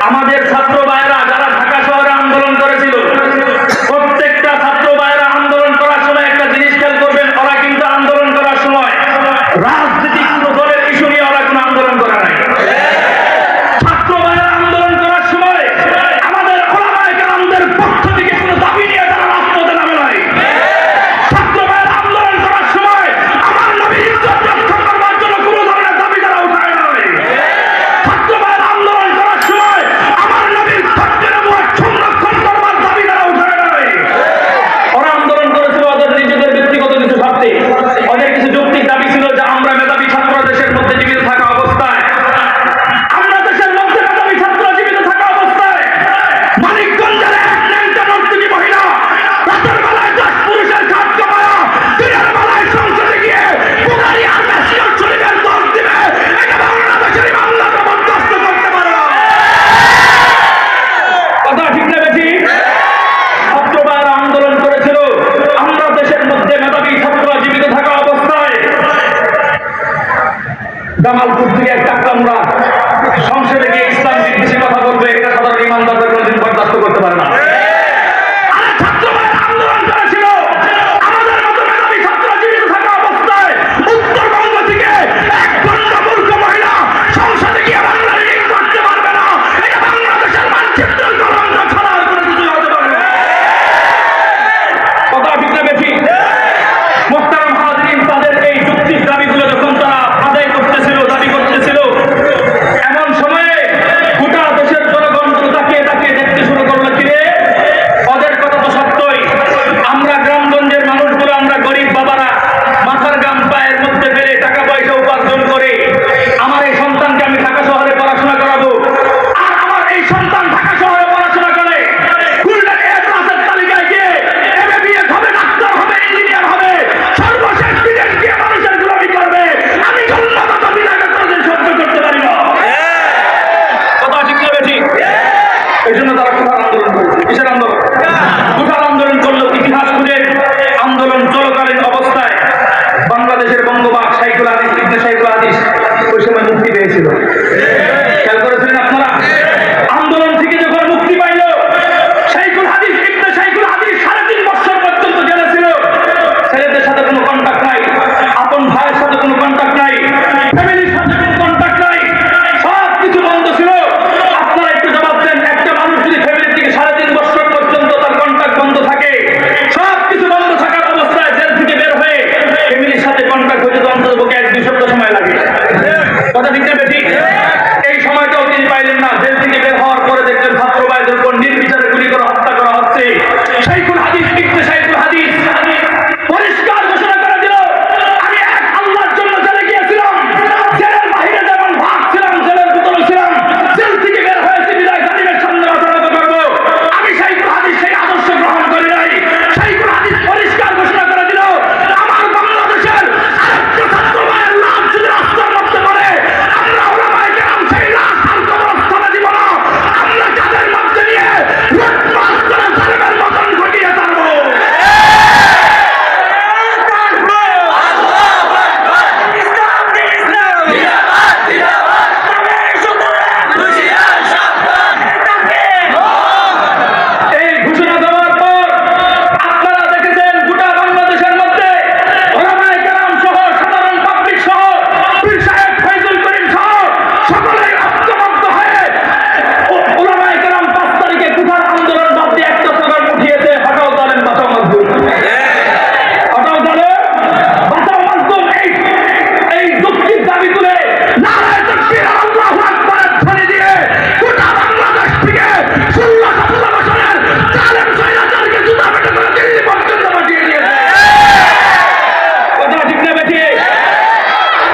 আমাদের ছাত্র ভাইরা যারা ঢাকা শহরে আন্দোলন করেছিল জামালপুর থেকে একটা আমরা সংসদে গিয়ে ইসলাম বিদেশি কথা বলব একটা সাধারণ ইমানদার কোনোদিন প্রথার আন্দোলন করেছে ইতিহাস খুঁজে আন্দোলন চলকালীন অবস্থায় বাংলাদেশের বঙ্গবাদ সাইকুল আদিস ওই সময় মুক্তি পেয়েছিল।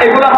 এগুলো